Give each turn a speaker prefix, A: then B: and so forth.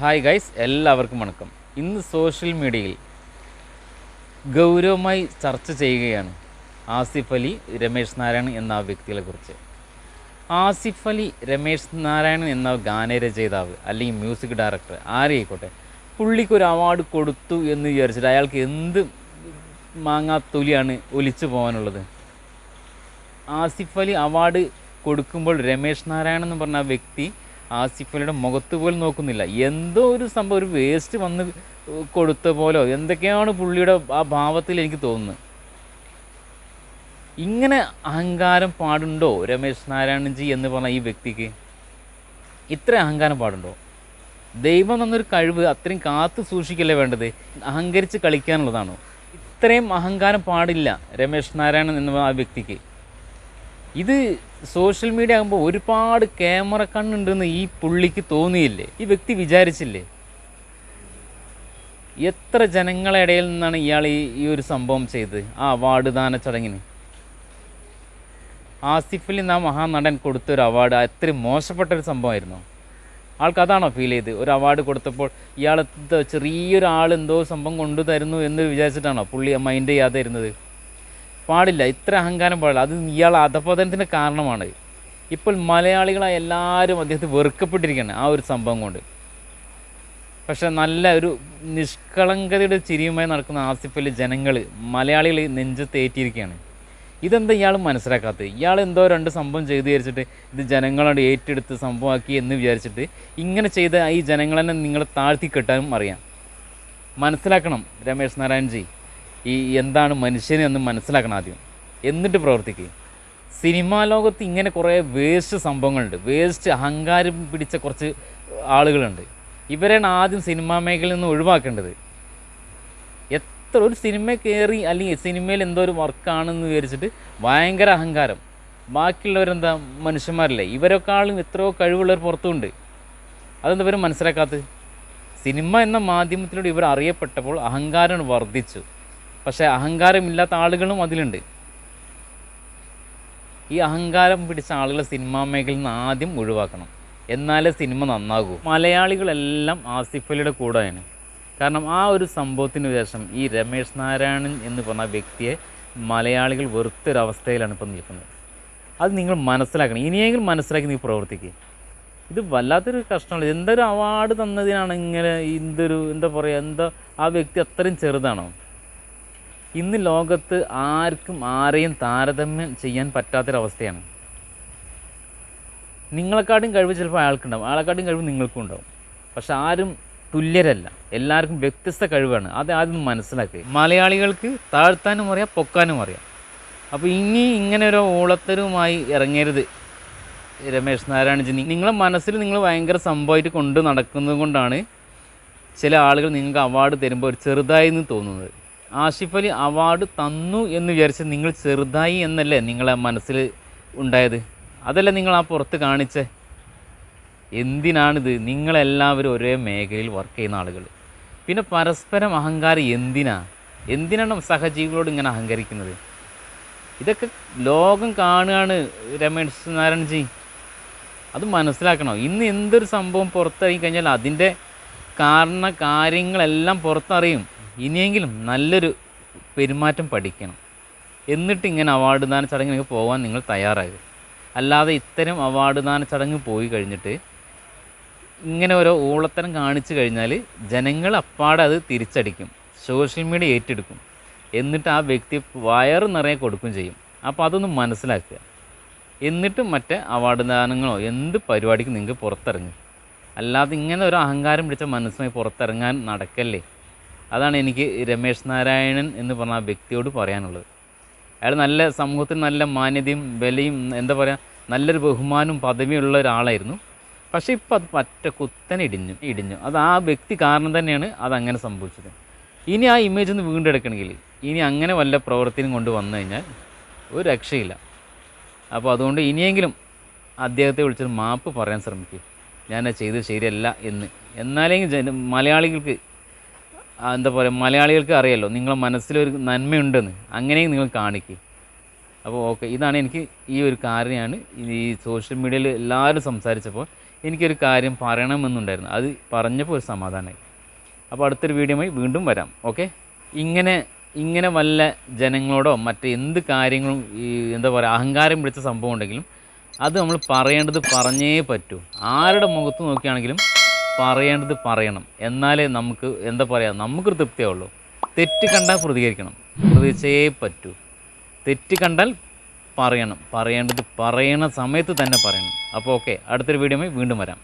A: Hi guys എല്ലാവർക്കും വണക്കം. ഇന്ന് സോഷ്യൽ മീഡിയയിൽ ഗൗരവമായി ചർച്ച ചെയ്യുകയാണ് ആസിഫ് അലി രമേശ് നാരായണൻ എന്ന വ്യക്തികളെക്കുറിച്ച് ആസിഫ് അലി രമേശ് നാരായണൻ എന്ന ഗാനരചയിതാവ് അല്ലെങ്കിൽ മ്യൂസിക് ഡയറക്ടർ ആരെയായിക്കോട്ടെ പുള്ളിക്ക് ഒരു അവാർഡ് കൊടുത്തു എന്ന് വിചാരിച്ചിട്ട് അയാൾക്ക് എന്ത് മാങ്ങാത്തൊലിയാണ് ഒലിച്ചു പോകാനുള്ളത്? ആസിഫ് അലി അവാർഡ് കൊടുക്കുമ്പോൾ രമേശ് നാരായണൻ എന്ന് പറഞ്ഞ ആ വ്യക്തി ആസിഫ് അലിയുടെ മുഖത്ത് പോലും നോക്കുന്നില്ല. എന്തോ ഒരു സംഭവം ഒരു വേസ്റ്റ് വന്ന് കൊടുത്ത പോലോ എന്തൊക്കെയാണ് പുള്ളിയുടെ ആ ഭാവത്തിൽ എനിക്ക് തോന്നുന്നത്. ഇങ്ങനെ അഹങ്കാരം പാടുണ്ടോ രമേശ് നാരായണൻജി എന്ന് പറഞ്ഞ ഈ വ്യക്തിക്ക്? ഇത്ര അഹങ്കാരം പാടുണ്ടോ? ദൈവം തന്നൊരു കഴിവ് അത്രയും കാത്തു സൂക്ഷിക്കല്ലേ വേണ്ടത്? അഹങ്കരിച്ച് കളിക്കാനുള്ളതാണോ? ഇത്രയും അഹങ്കാരം പാടില്ല രമേശ് നാരായണൻ എന്ന ആ വ്യക്തിക്ക്. ഇത് സോഷ്യൽ മീഡിയ ആകുമ്പോൾ ഒരുപാട് ക്യാമറ കണ്ണുണ്ടെന്ന് ഈ പുള്ളിക്ക് തോന്നിയില്ലേ? ഈ വ്യക്തി വിചാരിച്ചില്ലേ? എത്ര ജനങ്ങളെ ഇടയിൽ നിന്നാണ് ഇയാൾ ഈ ഒരു സംഭവം ചെയ്തത് ആ അവാർഡ് ദാന ചടങ്ങിന്? ആസിഫിൽ നാ മഹാനടൻ കൊടുത്തൊരു അവാർഡ് അത്രയും മോശപ്പെട്ട ഒരു സംഭവമായിരുന്നു. ആൾക്ക് അതാണോ ഫീൽ ചെയ്ത്? ഒരു അവാർഡ് കൊടുത്തപ്പോൾ ഇയാൾ ചെറിയൊരാൾ എന്തോ സംഭവം കൊണ്ടു തരുന്നു എന്ന് വിചാരിച്ചിട്ടാണോ പുള്ളി മൈൻഡ് ചെയ്യാതെ ഇരുന്നത്? പാടില്ല. ഇത്ര അഹങ്കാരം പാടില്ല. അത് ഇയാൾ അധപതനത്തിന്റെ കാരണമാണ്. ഇപ്പോൾ മലയാളികളായ എല്ലാവരും അദ്ദേഹത്തെ വെറുക്കപ്പെട്ടിരിക്കുകയാണ് ആ ഒരു സംഭവം കൊണ്ട്. പക്ഷെ നല്ല ഒരു നിഷ്കളങ്കതയുടെ ചിരിയുമായി നടക്കുന്ന ആസിഫലി ജനങ്ങൾ മലയാളികൾ നെഞ്ചത്തേറ്റിയിരിക്കുകയാണ് ഇതെന്താ ഇയാൾ മനസ്സിലാക്കാത്തത്? ഇയാൾ എന്തോ രണ്ട് സംഭവം ചെയ്തു വിചാരിച്ചിട്ട് ഇത് ജനങ്ങളോട് ഏറ്റെടുത്ത് സംഭവമാക്കി എന്ന് വിചാരിച്ചിട്ട് ഇങ്ങനെ ചെയ്ത ഈ ജനങ്ങളെന്നെ നിങ്ങൾ താഴ്ത്തി കെട്ടാനും അറിയാം. മനസ്സിലാക്കണം രമേശ് നാരായൺജി ഈ എന്താണ് മനുഷ്യനെന്ന് മനസ്സിലാക്കണം ആദ്യം. എന്നിട്ട് പ്രവർത്തിക്കുക സിനിമാ ലോകത്ത് ഇങ്ങനെ കുറേ വേസ്റ്റ് സംഭവങ്ങളുണ്ട്. വേസ്റ്റ് അഹങ്കാരം പിടിച്ച കുറച്ച് ആളുകളുണ്ട്. ഇവരാണ് ആദ്യം സിനിമാ മേഖലയിൽ നിന്ന് ഒഴിവാക്കേണ്ടത്. എത്ര ഒരു സിനിമ കയറി അല്ലെങ്കിൽ സിനിമയിൽ എന്തോ ഒരു വർക്കാണെന്ന് വിചാരിച്ചിട്ട് ഭയങ്കര അഹങ്കാരം. ബാക്കിയുള്ളവരെന്താ മനുഷ്യന്മാരല്ലേ? ഇവരെക്കാളും എത്രയോ കഴിവുള്ളവർ പുറത്തുണ്ട്. അതെന്താ ഇവർ മനസ്സിലാക്കാത്തത്? സിനിമ എന്ന മാധ്യമത്തിലൂടെ ഇവർ അറിയപ്പെട്ടപ്പോൾ അഹങ്കാരം വർദ്ധിച്ചു. പക്ഷേ അഹങ്കാരമില്ലാത്ത ആളുകളും അതിലുണ്ട്. ഈ അഹങ്കാരം പിടിച്ച ആളുകളെ സിനിമാ മേഖലയിൽ നിന്ന് ആദ്യം ഒഴിവാക്കണം. എന്നാലേ സിനിമ നന്നാകൂ. മലയാളികളെല്ലാം ആസിഫ് അലിയുടെ കൂടെയാണ് കാരണം ആ ഒരു സംഭവത്തിന് ശേഷം ഈ രമേശ് നാരായണൻ എന്ന് പറഞ്ഞ വ്യക്തിയെ മലയാളികൾ വെറുത്തൊരവസ്ഥയിലാണ് ഇപ്പോൾ നിൽക്കുന്നത്. അത് നിങ്ങൾ മനസ്സിലാക്കണം. ഇനിയെങ്കിലും മനസ്സിലാക്കി നീ പ്രവർത്തിക്കുക ഇത് വല്ലാത്തൊരു കഷ്ടമാണ്. എന്തൊരു അവാർഡ് തന്നതിനാണ് ഇങ്ങനെ എന്തൊരു എന്താ പറയുക എന്താ ആ വ്യക്തി അത്രയും ചെറുതാണോ? ഇന്ന് ലോകത്ത് ആർക്കും ആരെയും താരതമ്യം ചെയ്യാൻ പറ്റാത്തൊരവസ്ഥയാണ്. നിങ്ങളെക്കാട്ടും കഴിവ് ചിലപ്പോൾ അയാൾക്കുണ്ടാവും. അയാളെക്കാട്ടും കഴിവ് നിങ്ങൾക്കും ഉണ്ടാവും. പക്ഷെ ആരും തുല്യരല്ല. എല്ലാവർക്കും വ്യത്യസ്ത കഴിവാണ്. അത് ആദ്യം മനസ്സിലാക്കുക. മലയാളികൾക്ക് താഴ്ത്താനും അറിയാം പൊക്കാനും അറിയാം. അപ്പോൾ ഇനി ഇങ്ങനെ ഒരു ഓളത്തരവുമായി ഇറങ്ങരുത്. രമേശ് നാരായണജി നിങ്ങളെ മനസ്സിൽ നിങ്ങൾ ഭയങ്കര സംഭവമായിട്ട് കൊണ്ട് നടക്കുന്നത് കൊണ്ടാണ് ചില ആളുകൾ നിങ്ങൾക്ക് അവാർഡ് തരുമ്പോൾ ഒരു ചെറുതായി തോന്നുന്നത്. ആഷിഫ് അലി അവാർഡ് തന്നു എന്ന് വിചാരിച്ച് നിങ്ങൾ ചെറുതായി എന്നല്ലേ നിങ്ങളെ മനസ്സിൽ ഉണ്ടായത്? അതല്ല നിങ്ങൾ ആ പുറത്ത് കാണിച്ചേ? എന്തിനാണിത്? നിങ്ങളെല്ലാവരും ഒരേ മേഖലയിൽ വർക്ക് ചെയ്യുന്ന ആളുകൾ. പിന്നെ പരസ്പരം അഹങ്കാരം എന്തിനാ? എന്തിനാണ് സഹജീവികളോട് ഇങ്ങനെ അഹങ്കരിക്കുന്നത്? ഇതൊക്കെ ലോകം കാണുകയാണ് രമേശ് നാരായൺജി അത് മനസ്സിലാക്കണം? ഇന്ന് എന്തൊരു സംഭവം പുറത്തിറങ്ങി കഴിഞ്ഞാൽ അതിന്റെ കാരണ കാര്യങ്ങളെല്ലാം പുറത്തറിയും. ഇനിയെങ്കിലും നല്ലൊരു പെരുമാറ്റം പഠിക്കണം. എന്നിട്ട് ഇങ്ങനെ അവാർഡ് ദാന ചടങ്ങിനൊക്കെ പോകാൻ നിങ്ങൾ തയ്യാറാകുക അല്ലാതെ ഇത്തരം അവാർഡ് ദാന ചടങ്ങ് പോയി കഴിഞ്ഞിട്ട് ഇങ്ങനെ ഓരോ ഊളത്തരം കാണിച്ചു കഴിഞ്ഞാൽ ജനങ്ങൾ അപ്പാടെ അത് തിരിച്ചടിക്കും. സോഷ്യൽ മീഡിയ ഏറ്റെടുക്കും. എന്നിട്ട് ആ വ്യക്തി വയറ് നിറയെ കൊടുക്കുകയും ചെയ്യും. അപ്പോൾ അതൊന്ന് മനസ്സിലാക്കുക. എന്നിട്ട് മറ്റേ അവാർഡ് ദാനങ്ങളോ എന്ത് പരിപാടിക്ക് നിങ്ങൾക്ക് പുറത്തിറങ്ങും. അല്ലാതെ ഇങ്ങനെ ഒരു അഹങ്കാരം പിടിച്ച മനസ്സുമായി പുറത്തിറങ്ങാൻ നടക്കല്ലേ? അതാണ് എനിക്ക് രമേശ് നാരായണൻ എന്ന് പറഞ്ഞ ആ വ്യക്തിയോട് പറയാനുള്ളത്. അയാൾ നല്ല സമൂഹത്തിൽ നല്ല മാന്യതയും വിലയും എന്താ പറയുക നല്ലൊരു ബഹുമാനവും പദവിയും ഉള്ള ഒരാളായിരുന്നു. പക്ഷേ ഇപ്പോൾ അത് പറ്റ കുത്തനെ ഇടിഞ്ഞു ഇടിഞ്ഞു. അത് ആ വ്യക്തി കാരണം തന്നെയാണ് അതങ്ങനെ സംഭവിച്ചത്. ഇനി ആ ഇമേജ് ഒന്ന് വീണ്ടെടുക്കണമെങ്കിൽ ഇനി അങ്ങനെ വല്ല പ്രവൃത്തിയും കൊണ്ട് വന്നു കഴിഞ്ഞാൽ ഒരു രക്ഷയില്ല. അപ്പോൾ അതുകൊണ്ട് ഇനിയെങ്കിലും അദ്ദേഹത്തെ വിളിച്ചൊരു മാപ്പ് പറയാൻ ശ്രമിക്കും. ഞാൻ ചെയ്തത് ശരിയല്ല എന്ന്. എന്നാലെങ്കിൽ മലയാളികൾക്ക് എന്താ പറയുക മലയാളികൾക്ക് അറിയാലോ നിങ്ങളെ മനസ്സിലൊരു നന്മയുണ്ടെന്ന്. അങ്ങനെയും നിങ്ങൾ കാണിക്കുക അപ്പോൾ ഓക്കെ ഇതാണ് എനിക്ക് ഈ ഒരു കാര്യമാണ് ഈ സോഷ്യൽ മീഡിയയിൽ എല്ലാവരും സംസാരിച്ചപ്പോൾ എനിക്കൊരു കാര്യം പറയണമെന്നുണ്ടായിരുന്നു. അത് പറഞ്ഞപ്പോൾ ഒരു സമാധാനമായി. അപ്പോൾ അടുത്തൊരു വീഡിയോയുമായി വീണ്ടും വരാം. ഓക്കെ? ഇങ്ങനെ ഇങ്ങനെ വല്ല ജനങ്ങളോടോ മറ്റ് എന്ത് കാര്യങ്ങളും ഈ എന്താ പറയുക അഹങ്കാരം പിടിച്ച സംഭവം ഉണ്ടെങ്കിലും അത് നമ്മൾ പറയേണ്ടത് പറഞ്ഞേ പറ്റൂ. ആരുടെ മുഖത്ത് നോക്കിയാണെങ്കിലും പറയേണ്ടത് പറയണം. എന്നാലേ നമുക്ക് എന്താ പറയുക നമുക്കൊരു തൃപ്തിയാവുള്ളൂ തെറ്റ് കണ്ടാൽ പ്രതികരിക്കണം. പ്രതികരിച്ചേ പറ്റൂ. തെറ്റ് കണ്ടാൽ പറയണം. പറയേണ്ടത് പറയണ സമയത്ത് തന്നെ പറയണം. അപ്പോൾ ഓക്കെ അടുത്തൊരു വീഡിയോ വീണ്ടും വരാം.